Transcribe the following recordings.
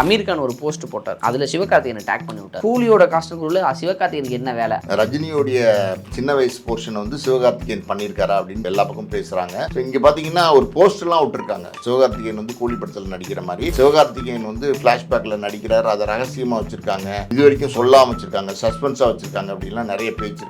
அமீர் கான் ஒரு போஸ்ட் போட்டார். அதுல சிவகார்த்திகேயனை டேக் பண்ணி விட்டார். கூலியோட காஸ்டுக்குள்ள சிவகார்த்திகனுக்கு என்ன வேலை? ரஜினியோடைய சின்ன வயசு போர்ஷன் வந்து சிவகார்த்திகேயன் பண்ணியிருக்காரா அப்படின்னு எல்லா பக்கம் பேசுறாங்க. ஸோ இங்க பாத்தீங்கன்னா ஒரு போஸ்டர்லாம் விட்டுருக்காங்க. சிவகார்த்திகேயன் வந்து கூலி படத்தில் நடிக்கிற மாதிரி. சிவகார்த்திகேயன் வந்து பிளாஷ்பேக்ல நடிக்கிறார். அதை ரகசியமா வச்சிருக்காங்க. இது வரைக்கும் சொல்லாம வச்சிருக்காங்க. சஸ்பென்ஸா வச்சிருக்காங்க. அப்படின்லாம் நிறைய பேச்சு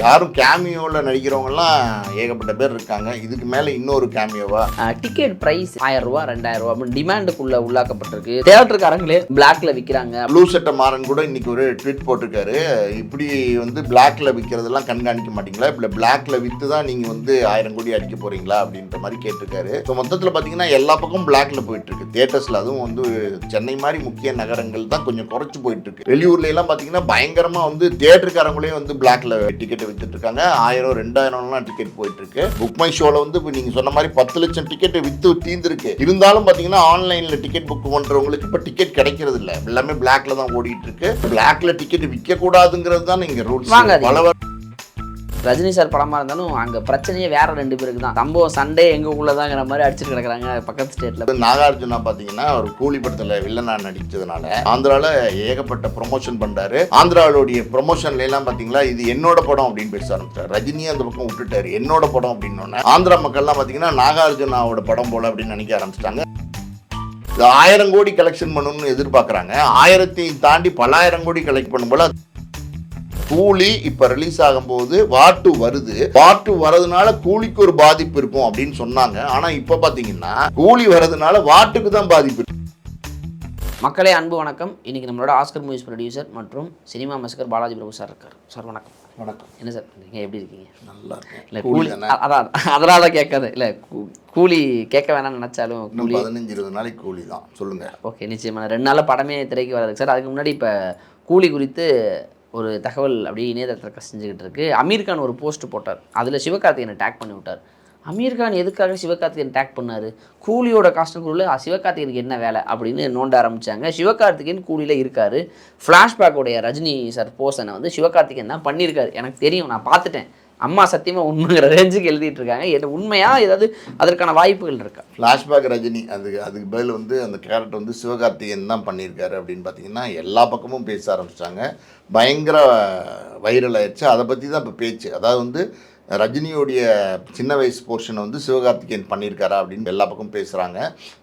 யாரும் கேமியோவில் நடிக்கிறவங்கலாம் ஏகப்பட்ட பேர் இருக்காங்க. இதுக்கு மேலே இன்னொரு கேமியோவா டிக்கெட் பிரைஸ் ஆயிரம் ரூபா ரெண்டாயிரம் ரூபா அப்படின்னு டிமாண்டுக்குள்ள உள்ளாக்கப்பட்டிருக்கு. தியேட்டருக்காரங்களே பிளாக்ல விற்கிறாங்க ப்ளூ சட்டை மாறன் கூட இன்னைக்கு ஒரு ட்வீட் போட்டிருக்காரு. இப்படி வந்து பிளாக்ல விற்கிறதெல்லாம் கண்காணிக்க மாட்டீங்களா? இப்படி பிளாக்ல வித்து தான் நீங்க வந்து ஆயிரம் கோடி அடிக்க போறீங்களா? அப்படின்ற மாதிரி கேட்டிருக்காரு. ஸோ மொத்தத்தில் பார்த்தீங்கன்னா எல்லா பக்கமும் பிளாக்ல போயிட்டு இருக்கு தியேட்டர்ஸ்ல அதுவும் வந்து சென்னை மாதிரி முக்கிய நகரங்கள் தான் கொஞ்சம் குறைச்சு போயிட்டு இருக்கு வெளியூர்ல எல்லாம் பார்த்தீங்கன்னா பயங்கரமா வந்து தியேட்டருக்காரங்களே வந்து பிளாக்ல டிக்கெட் வித்துட்டு இருக்காங்க ஆயிரம் ரெண்டாயிரம்லாம் டிக்கெட் போயிட்டு இருக்கு புக் மை ஷோல வந்து இப்போ நீங்க சொன்ன மாதிரி பத்து லட்சம் டிக்கெட் வித்து தீர்ந்துருக்கு. இருந்தாலும் பார்த்தீங்கன்னா ஆன்லைன்ல டிக்கெட் புக் பண்றவங்களுக்கு இப்போ டிக்கெட் கிடைக்கிறது இல்ல எல்லாமே பிளாக்ல தான் ஓடிட்டு இருக்கு பிளாக்ல டிக்கெட் விற்க கூடாதுங்கிறது தான் இங்க ரூல்ஸ். பல ரஜினி சார் படமா இருந்தாலும் அங்க பிரச்சனையே வேற ரெண்டு பேருக்கு தான். சம்பவம் சண்டே எங்க உள்ளதாங்கிற மாதிரி அடிச்சுட்டு கிடக்குறாங்க பக்கத்து ஸ்டேட்ல நாகார்ஜுனா பாத்தீங்கன்னா ஒரு கூலி படத்துல வில்லனா நடிச்சதுனால ஆந்திரால ஏகப்பட்ட ப்ரொமோஷன் பண்றாரு. ஆந்திராவுடைய ப்ரொமோஷன்ல எல்லாம் பாத்தீங்களா இது என்னோட படம் அப்படின்னு பேச ஆரம்பிச்சார். ரஜினியை அந்த பக்கம் விட்டுட்டாரு. என்னோட படம் அப்படின்னு ஆந்திரா மக்கள்லாம் பாத்தீங்கன்னா நாகார்ஜுனாவோட படம் போல அப்படின்னு நினைக்க ஆரம்பிச்சிட்டாங்க. ஆயிரம் கோடி கலெக்ஷன் பண்ணணும்னு எதிர்பார்க்குறாங்க. ஆயிரத்தையும் தாண்டி பலாயிரம் கோடி கலெக்ட் பண்ணும் போல கூலி இப்ப ரிலீஸ் ஆகும்போது வாட்டு வருது. வாட்டு வரதுனால கூலிக்கு ஒரு பாதிப்பு இருக்கும் அப்படின்னு சொன்னாங்க. ஆனா இப்ப பாத்தீங்கன்னா கூலி வரதுனால வாட்டுக்கு தான் பாதிப்பு. மக்களே அன்பு வணக்கம். இன்னைக்கு நம்மளோட ஆஸ்கர் மூவிஸ் ப்ரொடியூசர் மற்றும் சினிமா மஸ்கர் பாலாஜி பிரபு சார் இருக்கார். சார் வணக்கம். வணக்கம். என்ன சார் நீங்க எப்படி இருக்கீங்க? நல்லா இல்லை கூலி அதான் அதனால தான் கேட்காது. இல்லை கூலி கேட்க வேணாம்னு நினச்சாலும் கூலி பதினஞ்சு இருபது நாளைக்கு கூலி தான். சொல்லுங்க. ஓகே நிச்சயமாக ரெண்டு நாளில் படமே திரைக்கு வராது சார் அதுக்கு முன்னாடி இப்போ கூலி குறித்து ஒரு தகவல் அப்படியே இணையதளத்தில் கசிஞ்சுக்கிட்டு இருக்கு. அமீர்கான் ஒரு போஸ்ட் போட்டார். அதில் சிவகார்த்திகேயனை டேக் பண்ணி விட்டார். அமீர்கான் எதுக்காக சிவகார்த்திகேயன் டேக் பண்ணார்? கூலியோட காஸ்டுக்குள்ள சிவகார்த்திகனுக்கு என்ன வேலை? அப்படின்னு நோண்ட ஆரம்பித்தாங்க சிவகார்த்திகேயன் கூலியில் இருக்காரு. ஃப்ளாஷ்பேக்கோடைய ரஜினி சார் போர்ஷனை வந்து சிவகார்த்திகேயன் தான் பண்ணியிருக்காரு. எனக்கு தெரியும் நான் பார்த்துட்டேன். அம்மா சத்தியமாக உண்மைங்கிற ரேஞ்சுக்கு எழுதிட்டு இருக்காங்க. என்ன உண்மையாக ஏதாவது அதற்கான வாய்ப்புகள் இருக்கா? ஃப்ளாஷ்பேக் ரஜினி அதுக்கு அதுக்கு பதில் வந்து அந்த கேரக்டர் வந்து சிவகார்த்திகேயன் தான் பண்ணியிருக்காரு அப்படின்னு பார்த்தீங்கன்னா எல்லா பக்கமும் பேச ஆரம்பிச்சிட்டாங்க. பயங்கர வைரல் ஆயிடுச்சு. அதை பற்றி தான் இப்போ பேச்சு. அதாவது வந்து ரஜினியோடைய சின்ன வயசு போர்ஷனை வந்து சிவகார்த்திகேயன் பண்ணியிருக்காரா அப்படின்னு எல்லா பக்கம் பேசுகிறாங்க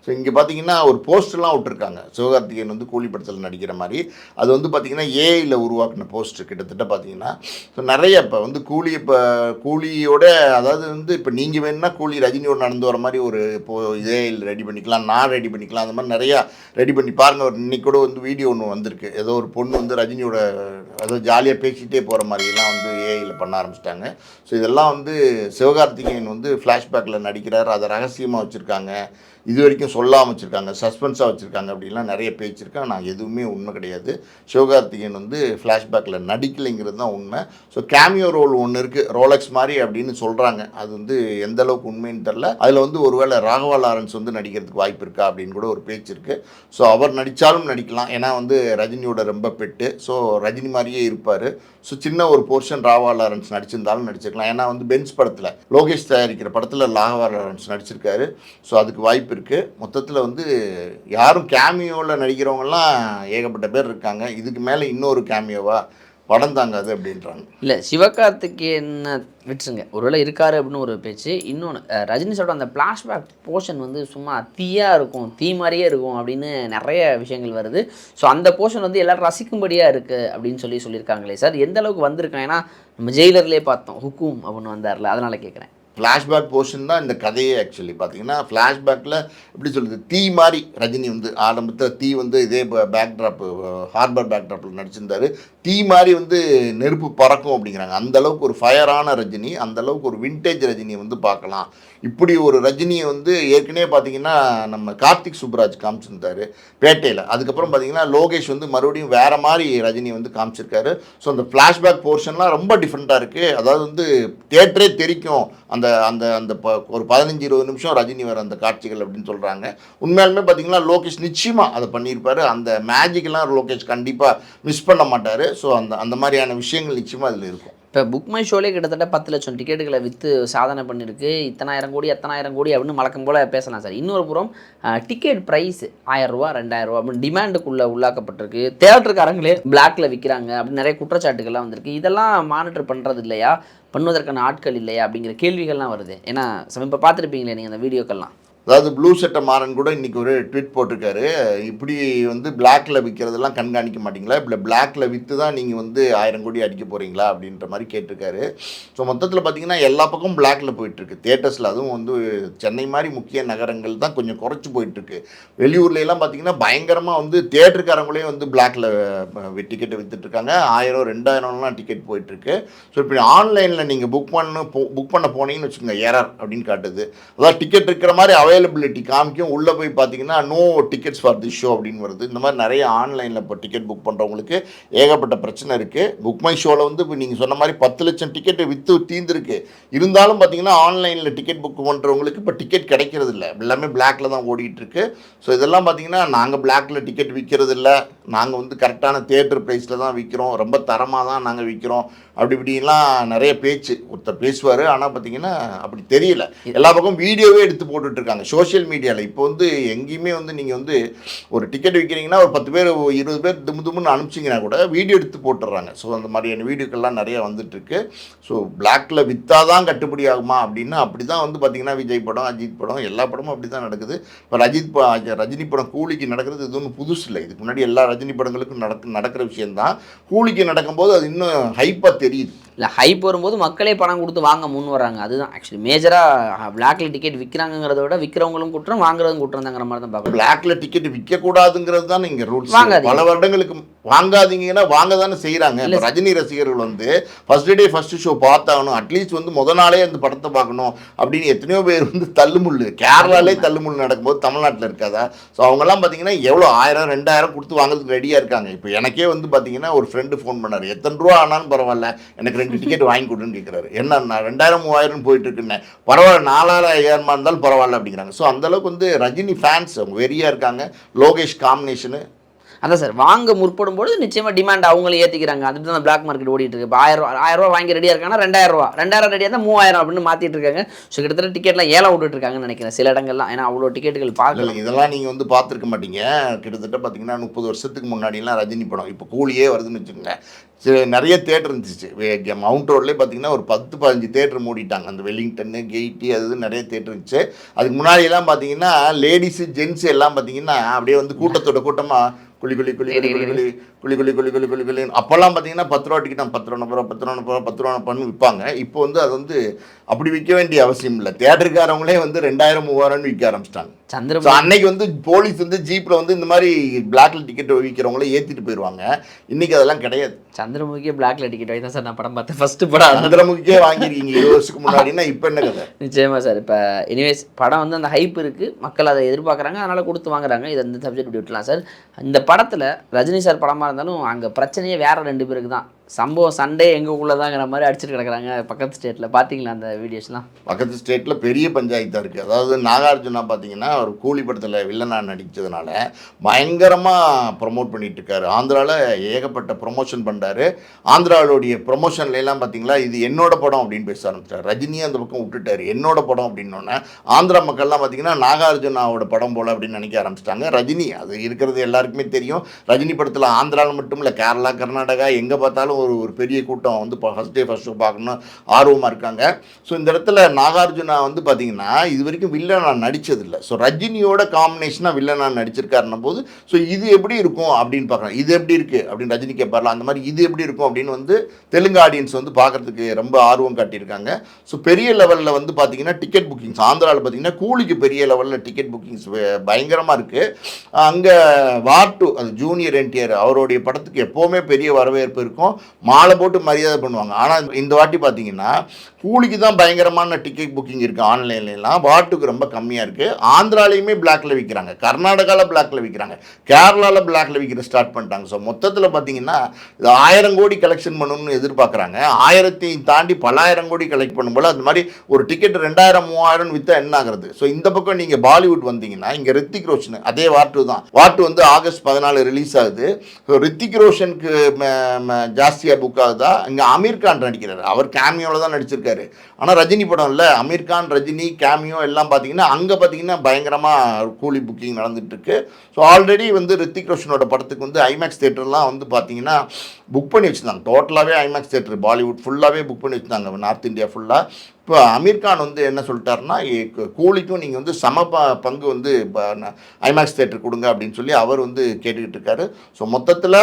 ஸோ இங்கே பார்த்தீங்கன்னா ஒரு போஸ்டர்லாம் விட்டுருக்காங்க. சிவகார்த்திகேயன் வந்து கூலி படத்தில் நடிக்கிற மாதிரி. அது வந்து பார்த்திங்கன்னா ஏஐயில் உருவாக்கின போஸ்டர் கிட்டத்தட்ட பார்த்தீங்கன்னா ஸோ நிறைய இப்போ வந்து கூலி இப்போ கூலியோட அதாவது வந்து இப்போ நீங்கள் வேணும்னா கூலி ரஜினியோடு நடந்து வர மாதிரி ஒரு இப்போ ஏஐயில் ரெடி பண்ணிக்கலாம் நான் ரெடி பண்ணிக்கலாம் அந்த மாதிரி நிறையா ரெடி பண்ணி பாருங்கள் ஒரு இன்னைக்கு கூட வந்து வீடியோ ஒன்று வந்திருக்கு. ஏதோ ஒரு பொண்ணு வந்து ரஜினியோட ஏதோ ஜாலியாக பேசிகிட்டே போகிற மாதிரிலாம் வந்து ஏஐயில் பண்ண ஆரம்பிச்சிட்டாங்க. ஸோ இதெல்லாம் வந்து சிவகார்த்திகேயன் வந்து ஃப்ளாஷ்பேக்கில் நடிக்கிறார். அதை ரகசியமாக வச்சுருக்காங்க. இது வரைக்கும் சொல்லாமல் வச்சுருக்காங்க. சஸ்பென்ஸாக வச்சுருக்காங்க அப்படின்லாம் நிறைய பேச்சிருக்கேன் நான் ஆனால் எதுவுமே உண்மை கிடையாது. சிவகார்த்திகேயன் வந்து ஃப்ளாஷ்பேக்கில் நடிக்கலைங்கிறது தான் உண்மை. ஸோ கேமியோ ரோல் ஒன்று இருக்குது ரோலக்ஸ் மாதிரி அப்படின்னு சொல்கிறாங்க அது வந்து எந்த அளவுக்கு உண்மைன்னு தெரில அதில் வந்து ஒருவேளை ராகவா லாரன்ஸ் வந்து நடிக்கிறதுக்கு வாய்ப்பு இருக்கா அப்படின்னு கூட ஒரு பேச்சு இருக்குது ஸோ அவர் நடித்தாலும் நடிக்கலாம். ஏன்னா வந்து ரஜினியோட ரொம்ப பெட்டு. ஸோ ரஜினி மாதிரியே இருப்பார். ஸோ சின்ன ஒரு போர்ஷன் ராகவா லாரன்ஸ் நடிச்சிருந்தாலும் நடிச்சிருக்கலாம். ஏன்னா வந்து பென்ஸ் படத்தில் லோகேஷ் தயாரிக்கிற படத்தில் லாகவாரன்ஸ் நடிச்சிருக்காரு. ஸோ அதுக்கு வாய்ப்பு இருக்குது மொத்தத்தில் வந்து யாரும் கேமியோவில் நடிக்கிறவங்கலாம் ஏகப்பட்ட பேர் இருக்காங்க. இதுக்கு மேலே இன்னொரு கேமியோவா படம் தாங்காது அப்படின்றாங்க. இல்லை சிவகார்த்திகேயனை விட்டுருங்க. ஒருவேளை இருக்காரு அப்படின்னு ஒரு பேச்சு. இன்னொன்று ரஜினி சொல்கிற அந்த பிளாஷ்பேக் போர்ஷன் வந்து சும்மா தீயாக இருக்கும் தீ மாதிரியே இருக்கும் அப்படின்னு நிறைய விஷயங்கள் வருது. ஸோ அந்த போர்ஷன் வந்து எல்லோரும் ரசிக்கும்படியாக இருக்குது அப்படின்னு சொல்லி சொல்லியிருக்காங்களே சார். எந்த அளவுக்கு வந்திருக்காங்க ஏன்னா நம்ம ஜெயிலர்லேயே பார்த்தோம். ஹுக்கும் அப்படின்னு வந்தார்ல அதனால் கேட்குறேன் ஃப்ளாஷ்பேக் போர்ஷன் தான் இந்த கதையே ஆக்சுவலி பார்த்தீங்கன்னா ஃப்ளாஷ்பேக்கில் எப்படி சொல்கிறது தீ மாதிரி ரஜினி வந்து ஆரம்பத்தில் தீ வந்து இதே பேக் ட்ராப்பு ஹார்பர் பேக் நடிச்சிருந்தார் நடிச்சிருந்தாரு. தீ மாதிரி வந்து நெருப்பு பறக்கும் அப்படிங்கிறாங்க. அந்தளவுக்கு ஒரு ஃபயரான ரஜினி அந்த அளவுக்கு ஒரு விண்டேஜ் ரஜினியை வந்து பார்க்கலாம். இப்படி ஒரு ரஜினியை வந்து ஏற்கனவே பார்த்தீங்கன்னா நம்ம கார்த்திக் சுப்ராஜ் காமிச்சிருந்தாரு பேட்டையில். அதுக்கப்புறம் பார்த்தீங்கன்னா லோகேஷ் வந்து மறுபடியும் வேறு மாதிரி ரஜினி வந்து காமிச்சிருக்காரு. ஸோ அந்த ஃப்ளாஷ்பேக் போர்ஷன்லாம் ரொம்ப டிஃப்ரெண்ட்டாக இருக்குது அதாவது வந்து தேட்டரே தெரிக்கும் அந்த அந்த அந்த ப- ஒரு பதினஞ்சு இருபது நிமிஷம் ரஜினி வர அந்த காட்சிகள் அப்படின்னு சொல்கிறாங்க உண்மையாலுமே பார்த்தீங்கன்னா லோகேஷ் நிச்சயமாக அதை பண்ணியிருப்பார். அந்த மேஜிக்கெல்லாம் லோகேஷ் கண்டிப்பாக மிஸ் பண்ண மாட்டார். ஸோ அந்த அந்த மாதிரியான விஷயங்கள் நிச்சயமாக அதில் இருக்கும். இப்போ புக் மை ஷோலே கிட்டத்தட்ட பத்து லட்சம் டிக்கெட்டுகளை விற்று சாதனை பண்ணியிருக்கு. இத்தனாயிரம் கோடி எத்தனாயிரம் கோடி அப்படின்னு வழக்கம் போல் பேசலாம் சார். இன்னொரு புறம் டிக்கெட் ப்ரைஸ் ஆயிரரூவா ரெண்டாயிரரூவா அப்படின்னு டிமாண்டுக்குள்ளே உள்ளாக்கப்பட்டிருக்கு. தேட்டருக்காரங்களே பிளாக்ல விற்கிறாங்க அப்படின்னு நிறைய குற்றச்சாட்டுகள்லாம் வந்திருக்கு. இதெல்லாம் மானிட்டர் பண்ணுறது இல்லையா? பண்ணுவதற்கான ஆட்கள் இல்லையா? அப்படிங்கிற கேள்விகள்லாம் வருது. ஏன்னா இப்போ பார்த்துருப்பீங்களே நீங்கள் அந்த வீடியோக்கள்லாம். அதாவது ப்ளூ சட்டை மாறன் கூட இன்றைக்கி ஒரு ட்வீட் போட்டிருக்காரு. இப்படி வந்து பிளாக்ல விற்கிறதெல்லாம் கண்காணிக்க மாட்டிங்களா? இப்போ பிளாக்ல விற்று தான் நீங்கள் வந்து ஆயிரம் கோடி அடிக்க போகிறீங்களா அப்படின்ற மாதிரி கேட்டிருக்காரு. ஸோ மொத்தத்தில் பார்த்தீங்கன்னா எல்லா பக்கமும் பிளாக்ல போயிட்டுருக்கு. தேட்டர்ஸில் அதுவும் வந்து சென்னை மாதிரி முக்கிய நகரங்கள் தான் கொஞ்சம் குறைச்சி போயிட்டுருக்கு. வெளியூர்லாம் பார்த்தீங்கன்னா பயங்கரமாக வந்து தேட்டருக்காரங்களே வந்து பிளாக்ல டிக்கெட்டை விற்றுட்ருக்காங்க ஆயிரம் ரெண்டாயிரம்லாம் டிக்கெட் போயிட்டுருக்கு. ஸோ இப்படி ஆன்லைனில் நீங்கள் புக் பண்ண புக் பண்ண போனீங்கன்னு வச்சுக்கோங்க எரர் அப்படின்னு காட்டுது. அதாவது டிக்கெட் இருக்கிற மாதிரி அவைலபிலிட்டி காமிக்கும். உள்ளே போய் பார்த்தீங்கன்னா no tickets for the show அப்படின்னு வருது. இந்த மாதிரி நிறைய ஆன்லைனில் இப்போ டிக்கெட் புக் பண்ணுறவங்களுக்கு ஏகப்பட்ட பிரச்சனை இருக்குது புக் மை ஷோவில் வந்து இப்போ நீங்கள் சொன்ன மாதிரி பத்து லட்சம் டிக்கெட்டு விற்று தீர்ந்துருக்கு. இருந்தாலும் பார்த்தீங்கன்னா ஆன்லைனில் டிக்கெட் புக் பண்ணுறவங்களுக்கு இப்போ டிக்கெட் கிடைக்கிறது இல்லை எல்லாமே பிளாக்ல தான் ஓடிட்டு இருக்கு. ஸோ இதெல்லாம் பார்த்தீங்கன்னா நாங்கள் பிளாக்ல டிக்கெட் விற்கிறது இல்லை நாங்கள் வந்து கரெக்டான தேட்டர் ப்ரைஸில் தான் விற்கிறோம் ரொம்ப தரமாக தான் நாங்கள் விற்கிறோம் அப்படி இப்படிலாம் நிறைய பேச்சு. ஒருத்தர் பேசுவார். ஆனால் பார்த்தீங்கன்னா அப்படி தெரியல. எல்லா பக்கம் வீடியோவே எடுத்து போட்டுட்ருக்காங்க சோஷியல் மீடியாவில் இப்போ வந்து எங்கேயுமே வந்து நீங்கள் வந்து ஒரு டிக்கெட் விற்கிறீங்கன்னா ஒரு பத்து பேர் ஒரு இருபது பேர் தும்மு தும்முன்னு அனுப்பிச்சிங்கன்னா கூட வீடியோ எடுத்து போட்டுடுறாங்க. ஸோ அந்த மாதிரியான வீடியோக்கள்லாம் நிறையா வந்துட்டுருக்கு. ஸோ பிளாக்ல விற்றா தான் கட்டுப்படி ஆகுமா அப்படின்னா அப்படி தான் வந்து பார்த்தீங்கன்னா விஜய் படம் அஜித் படம் எல்லா படமும் அப்படி தான் நடக்குது. இப்போ ரஜித் ப- ரஜினி படம் கூலிக்கு நடக்கிறது இது ஒன்றும் புதுசு இல்லை இதுக்கு முன்னாடி எல்லா ரஜினி படங்களுக்கும் நடக்கு நடக்கிற விஷயம்தான். கூலிக்கு நடக்கும்போது அது இன்னும் ஹைப்பாக தெரியுது. இல்லை ஹைப் வரும்போது மக்களே பணம் கொடுத்து வாங்க முன் வராங்க அதுதான். ஆக்சுவலி மேஜராக பிளாக்ல டிக்கெட் விற்கிறாங்கிறத விட விற்கிறவங்களும் குற்றம் வாங்குறதும் குற்றம் தாங்கிற மாதிரி தான் பார்க்கணும் பிளாக்ல டிக்கெட் விற்க கூடாதுங்கிறது தான் இங்க ரூல்ஸ். பல வருடங்களுக்கு வாங்காதீங்கன்னா வாங்க தானே செய்யறாங்க இப்ப ரஜினி ரசிகர்கள் வந்து ஃபர்ஸ்ட் டே ஃபர்ஸ்ட் ஷோ பார்த்தாகணும். அட்லீஸ்ட் வந்து முத நாளே அந்த படத்தை பார்க்கணும் அப்படின்னு எத்தனையோ பேர் வந்து தள்ளுமுள்ளு. கேரளாலே தள்ளுமுள்ளு நடக்கும்போது தமிழ்நாட்டில் இருக்காதா? ஸோ அவங்கெல்லாம் பார்த்தீங்கன்னா எவ்வளோ? ஆயிரம் ரெண்டாயிரம் கொடுத்து வாங்குறதுக்கு ரெடியாக இருக்காங்க. இப்போ எனக்கே வந்து பார்த்தீங்கன்னா ஒரு ஃப்ரெண்டு ஃபோன் பண்ணார். எத்தனை ரூபா ஆனாலும் பரவாயில்ல. எனக்கு ரெண்டு டிக்கெட் வாங்கி கொடுன்னு கேட்குறாரு என்ன நான் ரெண்டாயிரம் மூவாயிரம் போயிட்டு இருக்குன்னு பரவாயில்ல நாலாயிரம் ஐயாயிரமா இருந்தாலும் பரவாயில்ல அப்படிங்கிறாங்க. ஸோ அந்த அளவுக்கு வந்து ரஜினி ஃபேன்ஸ் அவங்க வெறியா இருக்காங்க. லோகேஷ் காம்பினேஷனு அதான் சார் வாங்க முற்படும் பொழுது நிச்சயமாக டிமாண்ட் அவங்களும் ஏற்றிக்கிறாங்க அதுக்கு தான் பிளாக் மார்க்கெட் ஓடிட்டு இருக்கு. இப்போ ஆயிரம் ரூபா ஆயிரம் ரூபா வாங்கி ரெடியாக இருக்காங்கன்னா ரெண்டாயிரம் ரூபா ரெண்டாயிரம் ரெடியாக தான் மூவாயிரம் அப்படின்னு மாற்றிட்டு இருக்காங்க. ஸோ கிட்டத்தட்ட டிக்கெட்லாம் ஏலம் விட்டுட்டு இருக்காங்கன்னு நினைக்கிறேன். சில இடங்கள்லாம். ஏன்னா அவ்வளோ டிக்கெட்டுகள் பார்க்கல இதெல்லாம் நீங்கள் வந்து பார்த்துருக்க மாட்டீங்க. கிட்டத்தட்ட பார்த்தீங்கன்னா முப்பது வருஷத்துக்கு முன்னாடிலாம் ரஜினி படம் இப்போ கூலியே வருதுன்னு வச்சுக்கோங்க. சரி, நிறைய தேட்டர் இருந்துச்சு. மவுண்ட் ரோட்லேயே பார்த்தீங்கன்னா ஒரு பத்து பதினஞ்சு தேட்டர் மூடிட்டாங்க. அந்த வெல்லிங்டன்னு கெய்ட்டி அது நிறைய தேட்டர் இருந்துச்சு. அதுக்கு முன்னாடியெல்லாம் பார்த்தீங்கன்னா லேடிஸு ஜென்ஸு எல்லாம் பார்த்தீங்கன்னா அப்படியே வந்து கூட்டத்தோட கூட்டமாக குளி குளி குளி குளி குளி குளி குளி குளி குளி குளி குளின்னு அப்போல்லாம் பார்த்தீங்கன்னா பத்து ரூபா டிக்கெட் பத்து ரூபா ரூபா பத்து ரூபா பத்து ரூபா பண்ணி விற்பாங்க. இப்போ வந்து அது வந்து அப்படி விற்க வேண்டிய அவசியம் இல்லை. தேட்டருக்காரவங்களே வந்து ரெண்டாயிரம் மூவாயிரம்னு விற்க ஆரம்பிச்சிட்டாங்க. ஸோ சந்திரபாபு அன்னைக்கு வந்து போலீஸ் வந்து ஜீப்ல வந்து இந்த மாதிரி பிளாக்ல டிக்கெட் விற்கிறவங்கள ஏத்திட்டு போயிடுவாங்க இன்னைக்கு அதெல்லாம் கிடையாது. சந்திரமுகியே பிளாக்ல டிக்கெட் வாங்கி தான் சார் நான் படம் பார்த்தேன். ஃபர்ஸ்ட் படம். அதான். சந்திரமுகிக்கே வாங்கியிருக்கீங்க இருபது வருஷத்துக்கு முன்னாடினா இப்போ என்ன கதை? நிச்சயமா சார். இப்போ எனிவேஸ் படம் வந்து அந்த ஹைப் இருக்குது மக்கள் அதை எதிர்பார்க்குறாங்க. அதனால் கொடுத்து வாங்குறாங்க. இதை இந்த சப்ஜெக்ட் விட்டுலாம் சார். இந்த படத்தில் ரஜினி சார் படமாக இருந்தாலும் அங்கே பிரச்சனையே வேற ரெண்டு பேருக்கு தான். சம்பவம் சண்டே எங்களுக்குள்ள தாங்கிற மாதிரி அடிச்சிட்டு கிடக்குறாங்க பக்கத்து ஸ்டேட்டில் பார்த்தீங்களா அந்த வீடியோஸ்லாம் பக்கத்து ஸ்டேட்டில் பெரிய பஞ்சாயத்தாக இருக்குது அதாவது நாகார்ஜுனா பார்த்தீங்கன்னா ஒரு கூலி படத்தில் வில்லனா நடித்ததுனால பயங்கரமாக ப்ரொமோட் பண்ணிகிட்டு இருக்காரு ஆந்திராவில் ஏகப்பட்ட ப்ரொமோஷன் பண்ணுறாரு ஆந்திராவுடைய ப்ரொமோஷன்லாம் பார்த்தீங்களா இது என்னோட படம் அப்படின்னு பேச ஆரம்பிச்சார் ரஜினியை அந்த பக்கம் விட்டுட்டாரு. என்னோட படம் அப்படின்னோடனே ஆந்திரா மக்கள்லாம் பார்த்தீங்கன்னா நாகார்ஜுனாவோட படம் போல் அப்படின்னு நினைக்க ஆரம்பிச்சிட்டாங்க. ரஜினி அது இருக்கிறது எல்லாருக்குமே தெரியும். ரஜினி படத்தில் ஆந்திராவில் மட்டும் இல்லை கேரளா கர்நாடகா எங்கே பார்த்தாலும் ஒரு ஒரு பெரிய கூட்டம் வந்து ஃபஸ்ட் டே ஃபஸ்ட் ஷோ பார்க்கணும் ஆர்வமாக இருக்காங்க. ஸோ இந்த இடத்துல நாகார்ஜுனா வந்து பார்த்தீங்கன்னா இது வரைக்கும் வில்லனாக நடித்ததில்லை ஸோ ரஜினியோட காம்பினேஷனாக வில்லனா நடிச்சிருக்காருன்ன போது ஸோ இது எப்படி இருக்கும் அப்படின்னு பார்க்குறேன் இது எப்படி இருக்குது அப்படின்னு ரஜினி கேட்பார்ல அந்த மாதிரி இது எப்படி இருக்கும் அப்படின்னு வந்து தெலுங்கு ஆடியன்ஸ் வந்து பார்க்கறதுக்கு ரொம்ப ஆர்வம் காட்டியிருக்காங்க. ஸோ பெரிய லெவலில் வந்து பார்த்தீங்கன்னா டிக்கெட் புக்கிங்ஸ் ஆந்திராவில் பார்த்தீங்கன்னா கூலிக்கு பெரிய லெவலில் டிக்கெட் புக்கிங்ஸ் பயங்கரமாக இருக்குது அங்கே வாட்டு அது ஜூனியர் என்டிஆர் அவருடைய படத்துக்கு எப்போவுமே பெரிய வரவேற்பு இருக்கும். மாலை போட்டு மரியாதை பண்ணுவாங்க. ஆனால் இந்த வாட்டி பார்த்தீங்கன்னா கூலிக்கு தான் பயங்கரமான டிக்கெட் புக்கிங் இருக்குது ஆன்லைன்லாம் வாட்டுக்கு ரொம்ப கம்மியாக இருக்குது ஆந்திராலையுமே பிளாக்ல விற்கிறாங்க கர்நாடகாவில் பிளாக்ல விற்கிறாங்க கேரளாவில் பிளாக்ல விற்கிற ஸ்டார்ட் பண்ணிட்டாங்க. ஸோ மொத்தத்தில் பார்த்தீங்கன்னா இது ஆயிரம் கோடி கலெக்ஷன் பண்ணணும்னு எதிர்பார்க்குறாங்க. ஆயிரத்தி தாண்டி பல்லாயிரம் கோடி கலெக்ட் பண்ணும்போது அது மாதிரி ஒரு டிக்கெட் ரெண்டாயிரம் மூவாயிரம் விற்றா என்ன ஆகுறது? ஸோ இந்த பக்கம் நீங்கள் பாலிவுட் வந்தீங்கன்னா இங்கே ரித்திக் ரோஷன் அதே வாட்டு தான். வாட்டு வந்து ஆகஸ்ட் பதினாலு ரிலீஸ் ஆகுது. ஸோ ரித்திக் ரோஷனுக்கு ஜாஸ் ஜாஸ்தியாக புக் ஆகுதா? இங்கே அமீர் கான் நடிக்கிறார். அவர் கேமியோவில் தான் நடிச்சிருக்காரு. ஆனால் ரஜினி படம் இல்லை. அமீர் கான் ரஜினி கேமியோ எல்லாம் பார்த்தீங்கன்னா அங்கே பார்த்தீங்கன்னா பயங்கரமாக கூலி புக்கிங் நடந்துட்டுருக்கு. ஸோ ஆல்ரெடி வந்து ரித்திக் ரோஷனோட படத்துக்கு வந்து ஐமேக்ஸ் தேட்டர்லாம் வந்து பார்த்தீங்கன்னா புக் பண்ணி வச்சுருந்தாங்க. டோட்டலாகவே ஐமேக்ஸ் தேட்டர் பாலிவுட் ஃபுல்லாகவே புக் பண்ணி வச்சுருந்தாங்க. நார்த் இந்தியா ஃபுல்லாக இப்போ அமீர்கான் வந்து என்ன சொல்லிட்டாருன்னா கூலிக்கும் நீங்கள் வந்து சம ப பங்கு வந்து ஐமேக்ஸ் தேட்டர் கொடுங்க அப்படின்னு சொல்லி அவர் வந்து கேட்டுக்கிட்டு இருக்காரு. ஸோ மொத்தத்தில்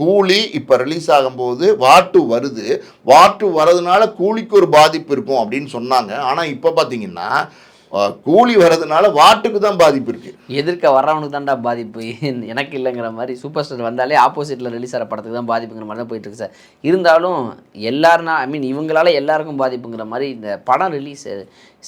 கூலி இப்போ ரிலீஸ் ஆகும்போது வாட்டு வருது. வாட்டு வரதுனால கூலிக்கு ஒரு பாதிப்பு இருக்கும் அப்படின்னு சொன்னாங்க. ஆனால் இப்போ பார்த்தீங்கன்னா கூலி வர்றதுனால வாட்டுக்கு தான் பாதிப்பு இருக்குது எதிர்க்க வர்றவனுக்கு தான்டா பாதிப்பு. எனக்கு இல்லைங்கிற மாதிரி சூப்பர் ஸ்டார் வந்தாலே ஆப்போசிட்டில் ரிலீஸ் ஆகிற படத்துக்கு தான் பாதிப்புங்கிற மாதிரி தான் போயிட்டு இருக்கு சார். இருந்தாலும் எல்லாருனா ஐ மீன் இவங்களால எல்லாருக்கும் பாதிப்புங்கிற மாதிரி இந்த படம் ரிலீஸ்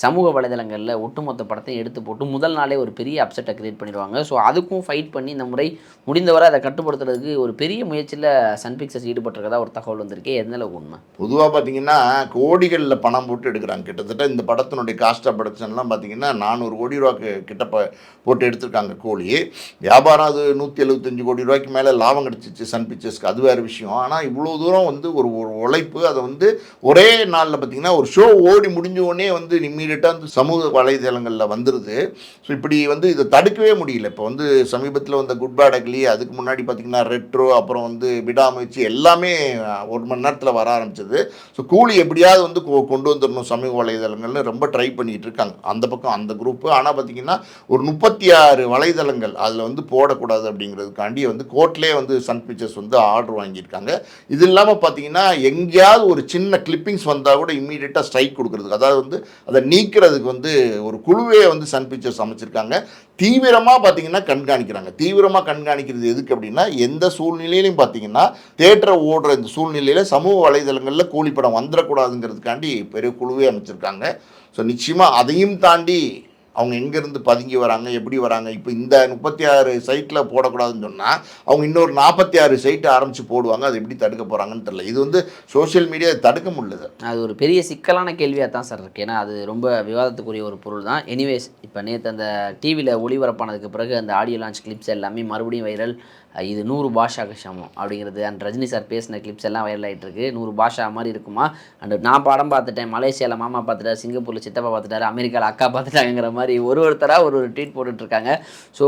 சமூக வலைதளங்களில் ஒட்டுமொத்த படத்தையும் எடுத்து போட்டு முதல் நாளே ஒரு பெரிய அப்செட்டை க்ரியேட் பண்ணிடுவாங்க. ஸோ அதுக்கும் ஃபைட் பண்ணி இந்த முறை முடிந்தவரை அதை கட்டுப்படுத்துறதுக்கு ஒரு பெரிய முயற்சியில் சன் பிக்சர்ஸ் ஈடுபட்டிருக்கதா ஒரு தகவல் வந்திருக்கு. எதனால உண்மை? பொதுவாக பார்த்தீங்கன்னா கோடிகளில் பணம் போட்டு எடுக்கிறாங்க. கிட்டத்தட்ட இந்த படத்தினுடைய காஸ்ட் ஆஃப் ப்ரொடக்ஷன்லாம் பார்த்தீங்கன்னா நானூறு கோடி ரூபாய்க்கு கிட்ட போட்டு எடுத்திருக்காங்க கோழி. வியாபாரம் அது நூற்றி எழுபத்தஞ்சு கோடி ரூபாய்க்கு மேலே லாபம் கிடச்சிச்சு சன் பிக்சர்ஸ்க்கு அது வேறு விஷயம். ஆனால் இவ்வளோ தூரம் வந்து ஒரு ஒரு உழைப்பு அதை வந்து ஒரே நாளில் பார்த்தீங்கன்னா ஒரு ஷோ ஓடி முடிஞ்ச உடனே வந்து இம்மீடியட்டாக வந்து சமூக வலைதளங்களில் வந்துடுது ஸோ இப்படி வந்து இதை தடுக்கவே முடியல. இப்போ வந்து சமீபத்தில் வந்த குட் பேட் அக்லி அதுக்கு முன்னாடி பார்த்தீங்கன்னா ரெட்ரோ அப்புறம் வந்து விடாமுயற்சி எல்லாமே ஒரு மணி நேரத்தில் வர ஆரம்பிச்சது. ஸோ கூலி எப்படியாவது வந்து கொ- கொண்டு வந்துடணும் சமூக வலைதளங்கள்னு ரொம்ப ட்ரை பண்ணிகிட்டு இருக்காங்க. அந்த பக்கம் அந்த குரூப்பு ஆனால் பார்த்தீங்கன்னா ஒரு முப்பத்தி ஆறு வலைதளங்கள் அதில் வந்து போடக்கூடாது அப்படிங்கிறதுக்காண்டி வந்து கோர்ட்லேயே வந்து சன் பிக்சர்ஸ் வந்து ஆர்டர் வாங்கியிருக்காங்க. இது இல்லாமல் பார்த்தீங்கன்னா எங்கேயாவது ஒரு சின்ன கிளிப்பிங்ஸ் வந்தால் கூட இம்மீடியட்டாக ஸ்ட்ரைக் கொடுக்குறதுக்கு அதாவது வந்து அதை நீக்கிறதுக்கு வந்து ஒரு குழுவே வந்து சன் பிக்சர்ஸ் அமைச்சிருக்காங்க. தீவிரமாக பார்த்தீங்கன்னா கண்காணிக்கிறாங்க. தீவிரமாக கண்காணிக்கிறது எதுக்கு அப்படின்னா எந்த சூழ்நிலையிலையும் பார்த்தீங்கன்னா தேட்டரை ஓடுற இந்த சூழ்நிலையில் சமூக வலைதளங்களில் கூலிப்படம் வந்துடக்கூடாதுங்கிறதுக்காண்டி பெரிய குழுவே அமைச்சிருக்காங்க. ஸோ நிச்சயமாக அதையும் தாண்டி அவங்க எங்கேருந்து பதுங்கி வராங்க எப்படி வராங்க இப்போ இந்த முப்பத்தி ஆறு சைட்டில் போடக்கூடாதுன்னு சொன்னால் அவங்க இன்னொரு நாற்பத்தி ஆறு சைட்டு ஆரம்பித்து போடுவாங்க அது எப்படி தடுக்க போகிறாங்கன்னு தெரியல. இது வந்து சோஷியல் மீடியா தடுக்க முடியல அது ஒரு பெரிய சிக்கலான கேள்வியாக தான் சார் இருக்குது ஏன்னா அது ரொம்ப விவாதத்துக்குரிய ஒரு பொருள் தான். எனிவேஸ் இப்போ நேற்று அந்த டிவியில் ஒளிபரப்பானதுக்கு பிறகு அந்த ஆடியோ லான்ச் கிளிப்ஸ் எல்லாமே மறுபடியும் வைரல் இது நூறு பாஷாக்கு சமம் அப்படிங்கிறது. அண்ட் ரஜினி சார் பேசின கிளிப்ஸ் எல்லாம் வைரல் ஆகிட்டு இருக்கு நூறு பாஷா மாதிரி இருக்குமா? அண்ட் நான் படம் பார்த்துட்டேன். மலேசியாவில் மாமா பார்த்துட்டாரு சிங்கப்பூரில் சித்தப்பா பார்த்துட்டாரு அமெரிக்காவில் அக்கா பார்த்துட்டாங்கிற மாதிரி ஒரு ஒருத்தராக ஒரு ஒரு ட்வீட் போட்டுட்ருக்காங்க. ஸோ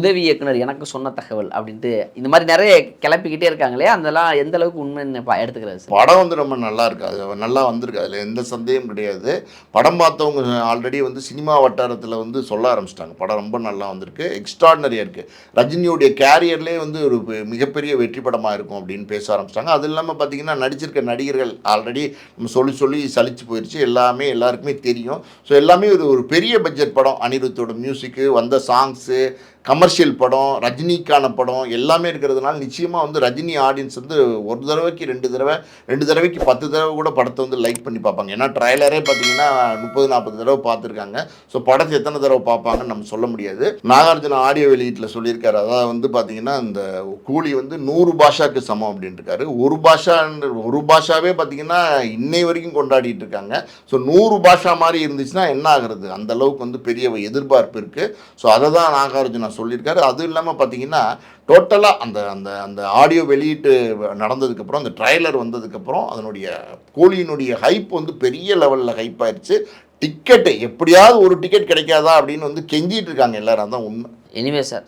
உதவி இயக்குனர் எனக்கு சொன்ன தகவல் அப்படின்ட்டு இந்த மாதிரி நிறைய கிளப்பிக்கிட்டே இருக்காங்களே அதெல்லாம் எந்த அளவுக்கு உண்மைன்னு எடுத்துக்கிறது படம் வந்து ரொம்ப நல்லா இருக்கு. அது நல்லா வந்திருக்கு. அதில் எந்த சந்தேகம் கிடையாது. படம் பார்த்தவங்க ஆல்ரெடி வந்து சினிமா வட்டாரத்தில் வந்து சொல்ல ஆரம்பிச்சிட்டாங்க. படம் ரொம்ப நல்லா வந்திருக்கு. எக்ஸ்ட்ராடனரியாக இருக்குது ரஜினியுடைய கேரியர்லேயே வந்து ஒரு மிகப்பெரிய வெற்றி படமாக இருக்கும் அப்படின்னு பேச ஆரம்பிச்சிட்டாங்க. அது இல்லாமல் பார்த்தீங்கன்னா நடிச்சிருக்க நடிகர்கள் ஆல்ரெடி நம்ம சொல்லி சொல்லி சலிச்சு போயிடுச்சு எல்லாமே எல்லாருக்குமே தெரியும். ஸோ எல்லாமே ஒரு ஒரு பெரிய பட்ஜெட் படம். அனிருத்தோட மியூசிக்கு வந்த சாங்ஸு கமர்ஷியல் படம் ரஜினிக்கான படம் எல்லாமே இருக்கிறதுனால நிச்சயமாக வந்து ரஜினி ஆடியன்ஸ் வந்து ஒரு தடவைக்கு ரெண்டு தடவை ரெண்டு தடவைக்கு பத்து தடவை கூட படத்தை வந்து லைக் பண்ணி பார்ப்பாங்க. ஏன்னா ட்ரைலரே பார்த்தீங்கன்னா முப்பது நாற்பது தடவை பார்த்துருக்காங்க. ஸோ படத்தை எத்தனை தடவை பார்ப்பாங்கன்னு நம்ம சொல்ல முடியாது. நாகார்ஜுன ஆடியோ வெளியீட்டில் சொல்லியிருக்காரு. அதாவது வந்து பார்த்தீங்கன்னா இந்த கூலி வந்து நூறு பாஷாக்கு சமம் அப்படின்ட்டுருக்காரு ஒரு பாஷான்ற ஒரு பாஷாவே பார்த்தீங்கன்னா இன்னை வரைக்கும் கொண்டாடிட்டு இருக்காங்க. ஸோ நூறு பாஷா மாதிரி இருந்துச்சுன்னா என்ன ஆகுறது? அந்த அளவுக்கு வந்து பெரிய எதிர்பார்ப்பு இருக்குது ஸோ அதை தான் நாகார்ஜுனா சொல்லியிருக்காரு. அதுவும் இல்லாமல் பார்த்தீங்கன்னா டோட்டலாக அந்த அந்த அந்த ஆடியோ வெளியீட்டு நடந்ததுக்கப்புறம் அந்த ட்ரைலர் வந்ததுக்கப்புறம் அதனுடைய கூலியினுடைய ஹைப் வந்து பெரிய லெவலில் ஹைப் ஆயிடுச்சு டிக்கெட்டு எப்படியாவது ஒரு டிக்கெட் கிடைக்காதா அப்படின்னு வந்து கெஞ்சிட்டு இருக்காங்க எல்லாரும். தான் உண்மை. எனிவே சார்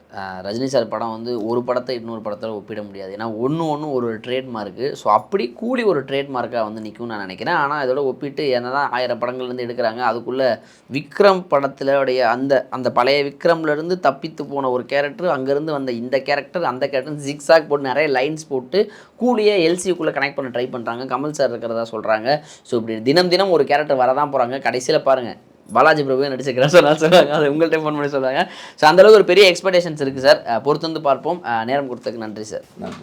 ரஜினி சார் படம் வந்து ஒரு படத்தை இன்னொரு படத்தில் ஒப்பிட முடியாது. ஏன்னா ஒன்று ஒன்று ஒரு ட்ரேட்மார்க்கு ஸோ அப்படி கூலி ஒரு ட்ரேட்மார்க்காக வந்து நிற்கும்னு நான் நினைக்கிறேன். ஆனால் இதோட ஒப்பிட்டு என்ன தான் ஆயிரம் படங்கள்லேருந்து எடுக்கிறாங்க அதுக்குள்ளே விக்ரம் படத்திலுடைய அந்த அந்த பழைய விக்ரம்லேருந்து தப்பித்து போன ஒரு கேரக்டர் அங்கேருந்து வந்த இந்த கேரக்டர் அந்த கேரக்டர் ஜிக்ஸாக் போட்டு நிறைய லைன்ஸ் போட்டு கூலியே எல்சிக்குள்ளே கனெக்ட் பண்ண ட்ரை பண்ணுறாங்க கமல் சார் இருக்கிறதா சொல்கிறாங்க ஸோ இப்படி தினம் தினம் ஒரு கேரக்டர் வரதான் போகிறாங்க கடைசியில் பாருங்கள் பாலாஜி பிரபு நடிச்சிருக்கிறேன் சொன்னால் சொல்லுவாங்க. அது உங்கள்கிட்ட ஃபோன் பண்ணி சொல்லுவாங்க. ஸோ அந்தளவுக்கு ஒரு பெரிய எக்ஸ்பெக்டேஷன்ஸ் இருக்குது சார் பொறுத்து வந்து பார்ப்போம். நேரம் கொடுத்ததுக்கு நன்றி சார் நன்றி.